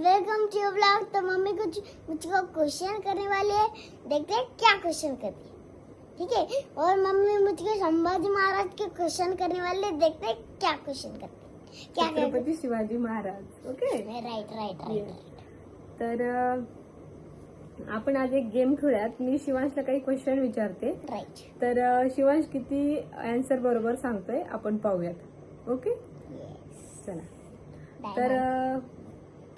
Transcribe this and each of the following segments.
Welcome to blog तो mummy कुछ मुझको क्वेश्चन करने वाली है। देखते हैं क्या क्वेश्चन करती है? ठीक है? और मम्मी मुझको संभाजी महाराज के क्वेश्चन करने वाले है। देखते हैं क्या क्वेश्चन करती है? क्या Chhatrapati Shivaji Maharaj okay right right Yes. Right तर अं, आपण आज एक गेम खेळूयात. मी शिवांशला काही क्वेश्चन विचारते. राइट तर अं, शिवांश किती आन्सर बरोबर सांगतोय आपण पाहूयात. ओके चला. तर अं,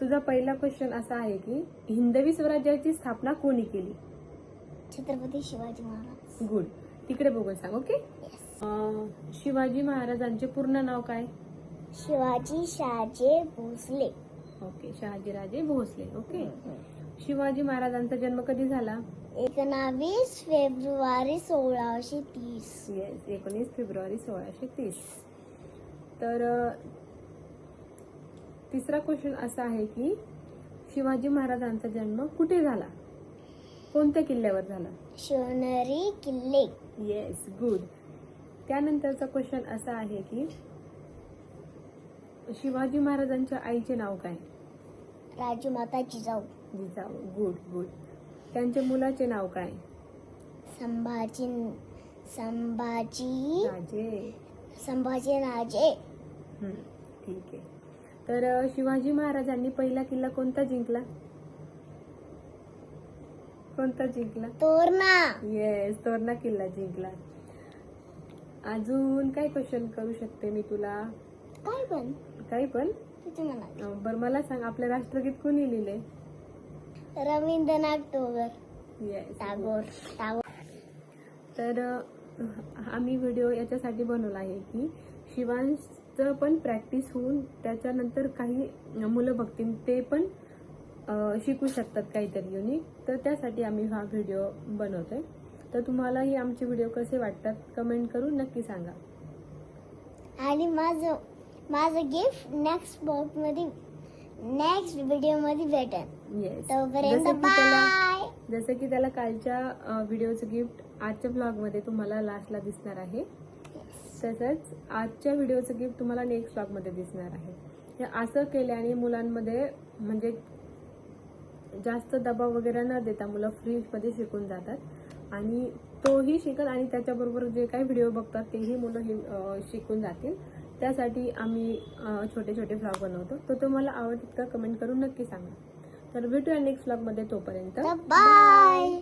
तुझा पहिला क्वेश्चन असा आहे की हिंदवी स्वराज्याची स्थापना कोणी केली? छत्रपती शिवाजी महाराज. गुड तिकडे बघून सांग ओके. अं, शिवाजी महाराजांचे पूर्ण नाव काय? शिवाजी शहाजे भोसले. ओके शहाजीराजे भोसले ओके शिवाजी महाराजांचा जन्म कधी झाला? एकोणावीस फेब्रुवारी सोळाशे तीस. येस एकोणीस फेब्रुवारी सोळाशे तीस. तर अ, तिसरा क्वेश्चन असा आहे की शिवाजी महाराजांचा जन्म कुठे झाला? कोणत्या किल्ल्यावर झाला? शिवनेरी किल्ले. येस गुड त्यानंतरचा क्वेश्चन असा आहे की शिवाजी महाराजांच्या आईचे नाव काय? राजमाता जिजाऊ. जिजाऊ. गुड गुड त्यांच्या मुलाचे नाव काय? संभाजी संभाजी राजे. संभाजी राजे. हम्म, ठीक आहे. तर शिवाजी महाराजांनी पहिला किल्ला कोणता जिंकला? कोणता जिंकला? तोरणा. येस तोरणा किल्ला जिंकला. अजून काय क्वेश्चन करू शकते मी तुला? काय पण. काही पण? बरं मला सांग आपलं राष्ट्रगीत कोणी लिहिले रवींद्रनाथ टागोर. येस टागोर. टागोर. तर आम्ही व्हिडिओ याच्यासाठी बनवला आहे की शिवांशचं पण प्रॅक्टिस होऊन त्याच्यानंतर काही मुलं बघतील ते पण शिकू शकतात काहीतरी युनिक तर त्यासाठी आम्ही हा व्हिडिओ बनवतोय. तर तुम्हालाही आमचे व्हिडिओ कसे वाटतात कमेंट करून नक्की सांगा. आणि माझं माझं गिफ्ट नेक्स्ट बॉक्समध्ये नेक्स्ट व्हिडिओमध्ये भेटेल. येस तोपर्यंत जसं की त्याला जसं की त्याला कालच्या व्हिडिओचं गिफ्ट आजच्या ब्लॉगमध्ये तुम्हाला लास्टला दिसणार आहे. तसंच आजच्या व्हिडिओचं गिफ्ट तुम्हाला नेक्स्ट ब्लॉगमध्ये दिसणार आहे. हे असं केल्याने मुलांमध्ये म्हणजे जास्त दबाव वगैरे न देता मुलं फ्रीमध्ये शिकून जातात. आणि तोही शिकत आणि त्याच्याबरोबर जे काही व्हिडिओ बघतात तेही मुलं हे शिकून जातील. त्यासाठी आम्ही छोटे छोटे ब्लॉग बनवतो. तर तुम्हाला आवडत का कमेंट करून नक्की सांगा. तर भेटूया नेक्स्ट ब्लॉगमध्ये तोपर्यंत. बाय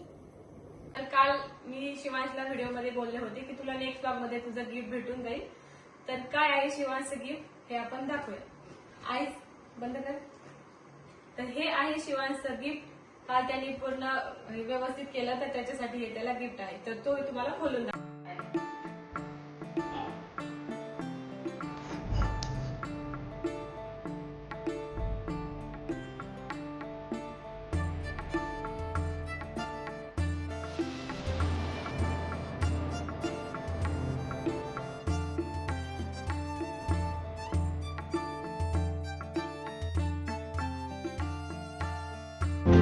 काल मी शिवांशला व्हिडिओमध्ये बोलले होते की तुला नेक्स्ट ब्लॉगमध्ये तुझं गिफ्ट भेटून जाईल. तर काय आहे शिवांशचं गिफ्ट हे आपण दाखवूया. आई बंद कर. तर हे आहे शिवांशचं गिफ्ट काल त्यांनी पूर्ण व्यवस्थित केलं तर त्याच्यासाठी हे त्याला गिफ्ट आहे. तर तो तुम्हाला खोलून दाखव.